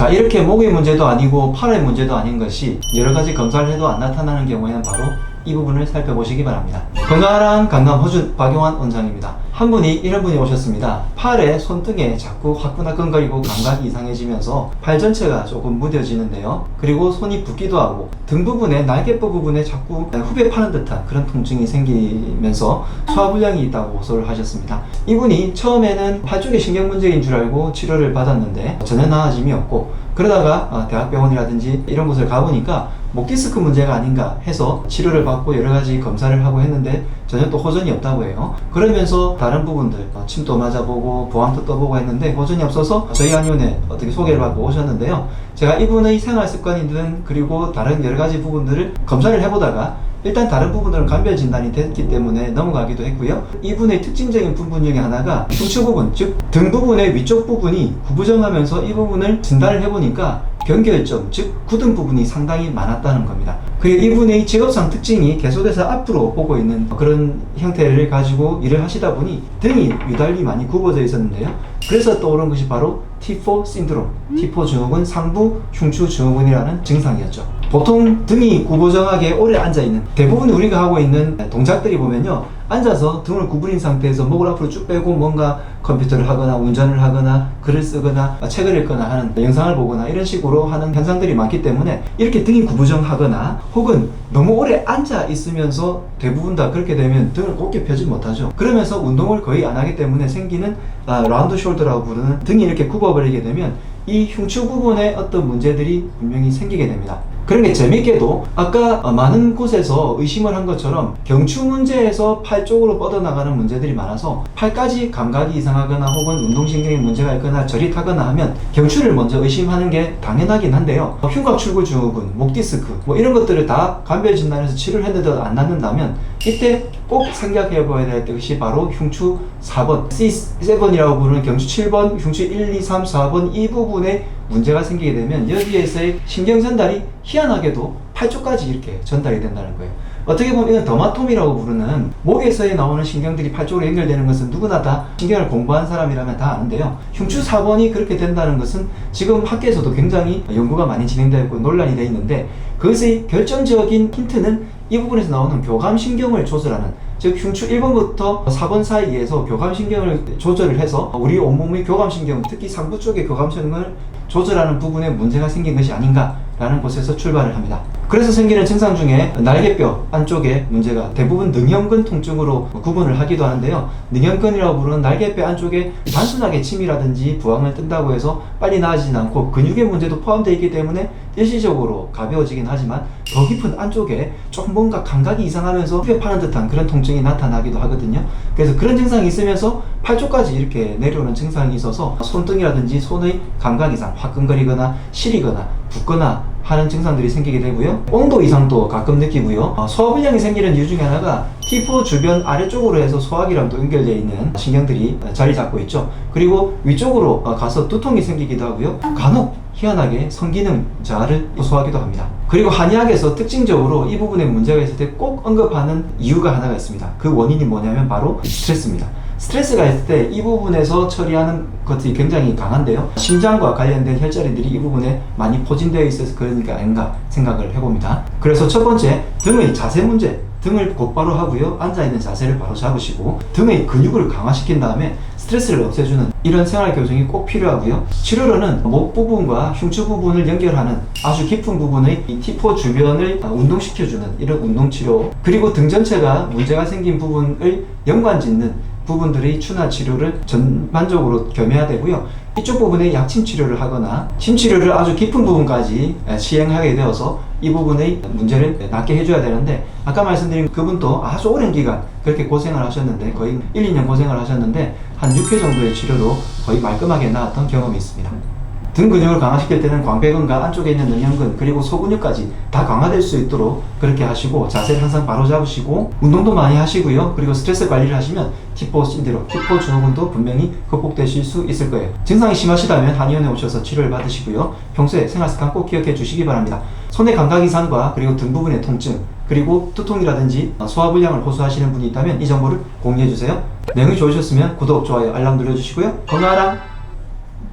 자 이렇게 목의 문제도 아니고 팔의 문제도 아닌 것이 여러 가지 검사를 해도 안 나타나는 경우에는 바로 이 부분을 살펴보시기 바랍니다. 건강한 강남 호준 박용환 원장입니다. 한 분이 이런 분이 오셨습니다. 팔에 손등에 자꾸 화끈화끈거리고 감각이 이상해지면서 팔 전체가 조금 무뎌지는데요. 그리고 손이 붓기도 하고 등 부분에 날개뼈 부분에 자꾸 후배 파는 듯한 그런 통증이 생기면서 소화불량이 있다고 호소를 하셨습니다. 이분이 처음에는 팔 쪽에 신경 문제인 줄 알고 치료를 받았는데 전혀 나아짐이 없고 그러다가 어, 대학병원이라든지 이런 곳을 가보니까 목 디스크 문제가 아닌가 해서 치료를 받고 여러 가지 검사를 하고 했는데 전혀 또 호전이 없다고 해요. 그러면서 다른 부분들 어, 침도 맞아보고 보안도 떠보고 했는데 호전이 없어서 저희 한의원에 어떻게 소개를 받고 오셨는데요. 제가 이분의 생활 습관이든 그리고 다른 여러 가지 부분들을 검사를 해보다가 일단 다른 부분들은 감별 진단이 됐기 때문에 넘어가기도 했고요. 이분의 특징적인 부분 중에 하나가 흉추 부분, 즉 등 부분의 위쪽 부분이 구부정하면서 이 부분을 진단을 해보니까 변결점, 즉 굳은 부분이 상당히 많았다는 겁니다. 그리고 이분의 직업상 특징이 계속해서 앞으로 보고 있는 그런 형태를 가지고 일을 하시다 보니 등이 유달리 많이 굽어져 있었는데요. 그래서 떠오른 것이 바로 T4 신드롬, T4 증후군 상부 흉추 증후군이라는 증상이었죠. 보통 등이 구부정하게 오래 앉아 있는 대부분 우리가 하고 있는 동작들이 보면요. 앉아서 등을 구부린 상태에서 목을 앞으로 쭉 빼고 뭔가 컴퓨터를 하거나 운전을 하거나 글을 쓰거나 책을 읽거나 하는 영상을 보거나 이런 식으로 하는 현상들이 많기 때문에 이렇게 등이 구부정하거나 혹은 너무 오래 앉아 있으면서 대부분 다 그렇게 되면 등을 곧게 펴지 못하죠. 그러면서 운동을 거의 안 하기 때문에 생기는 아, 라운드 숄더라고 부르는 등이 이렇게 굽어버리게 되면 이 흉추 부분에 어떤 문제들이 분명히 생기게 됩니다. 그런 게 재밌게도 아까 어, 많은 곳에서 의심을 한 것처럼 경추 문제에서 팔 쪽으로 뻗어나가는 문제들이 많아서 팔까지 감각이 이상하거나 혹은 운동신경에 문제가 있거나 저릿하거나 하면 경추를 먼저 의심하는 게 당연하긴 한데요. 어, 흉곽 출구 증후군, 목 디스크 뭐 이런 것들을 다 감별 진단해서 치료를 했는데도 안 낫는다면 이때 꼭 생각해 봐야 될 것이 바로 흉추 4번 C7이라고 부르는 경추 7번, 흉추 1, 2, 3, 4번 이 부분에 문제가 생기게 되면 여기에서의 신경 전달이 희한하게도 팔 쪽까지 이렇게 전달이 된다는 거예요. 어떻게 보면 이건 더마톰이라고 부르는 목에서의 나오는 신경들이 팔 쪽으로 연결되는 것은 누구나 다 신경을 공부한 사람이라면 다 아는데요. 흉추 4번이 그렇게 된다는 것은 지금 학계에서도 굉장히 연구가 많이 진행되어 있고 논란이 되어 있는데 그것의 결정적인 힌트는 이 부분에서 나오는 교감신경을 조절하는 즉 흉추 1번부터 4번 사이에서 교감신경을 조절을 해서 우리 온몸의 교감신경 특히 상부 쪽의 교감신경을 조절하는 부분에 문제가 생긴 것이 아닌가 라는 곳에서 출발을 합니다. 그래서 생기는 증상 중에 날개뼈 안쪽에 문제가 대부분 능형근 통증으로 구분을 하기도 하는데요. 능형근이라고 부르는 날개뼈 안쪽에 단순하게 침이라든지 부항을 뜬다고 해서 빨리 나아지진 않고 근육의 문제도 포함되어 있기 때문에 일시적으로 가벼워지긴 하지만 더 깊은 안쪽에 조금 뭔가 감각이 이상하면서 후벼 파는 듯한 그런 통증이 나타나기도 하거든요. 그래서 그런 증상이 있으면서 팔 쪽까지 이렇게 내려오는 증상이 있어서 손등이라든지 손의 감각 이상, 화끈거리거나 시리거나 붓거나 하는 증상들이 생기게 되고요. 온도 이상도 가끔 느끼고요. 어, 소화불량이 생기는 이유 중에 하나가 T4 주변 아래쪽으로 해서 소화기랑도 연결되어 있는 신경들이 어, 자리 잡고 있죠. 그리고 위쪽으로 어, 가서 두통이 생기기도 하고요. 간혹 희한하게 성기능 저하를 호소하기도 합니다. 그리고 한의학에서 특징적으로 이 부분에 문제가 있을 때 꼭 언급하는 이유가 하나가 있습니다. 그 원인이 뭐냐면 바로 스트레스입니다. 스트레스가 있을 때 이 부분에서 처리하는 것들이 굉장히 강한데요. 심장과 관련된 혈자리들이 이 부분에 많이 포진되어 있어서 그러니까 아닌가 생각을 해봅니다. 그래서 첫 번째, 등의 자세 문제. 등을 곧바로 하고요. 앉아있는 자세를 바로 잡으시고 등의 근육을 강화시킨 다음에 스트레스를 없애주는 이런 생활 교정이 꼭 필요하고요. 치료로는 목 부분과 흉추 부분을 연결하는 아주 깊은 부분의 이 T4 주변을 운동시켜주는 이런 운동 치료 그리고 등 전체가 문제가 생긴 부분을 연관 짓는 부분들의 추나 치료를 전반적으로 겸해야 되고요. 이쪽 부분에 약침 치료를 하거나 침 치료를 아주 깊은 부분까지 시행하게 되어서 이 부분의 문제를 낫게 해줘야 되는데 아까 말씀드린 그분도 아주 오랜 기간 그렇게 고생을 하셨는데 거의 1, 2년 고생을 하셨는데 한 6회 정도의 치료로 거의 말끔하게 나았던 경험이 있습니다. 등 근육을 강화시킬 때는 광배근과 안쪽에 있는 능형근 그리고 소근육까지 다 강화될 수 있도록 그렇게 하시고 자세를 항상 바로 잡으시고 운동도 많이 하시고요. 그리고 스트레스 관리를 하시면 T4 신드롬, T4 증후군도 분명히 극복되실 수 있을 거예요. 증상이 심하시다면 한의원에 오셔서 치료를 받으시고요. 평소에 생활 습관 꼭 기억해 주시기 바랍니다. 손의 감각 이상과 그리고 등 부분의 통증 그리고 두통이라든지 소화불량을 호소하시는 분이 있다면 이 정보를 공유해 주세요. 내용이 좋으셨으면 구독, 좋아요, 알람 눌러주시고요. 건강하라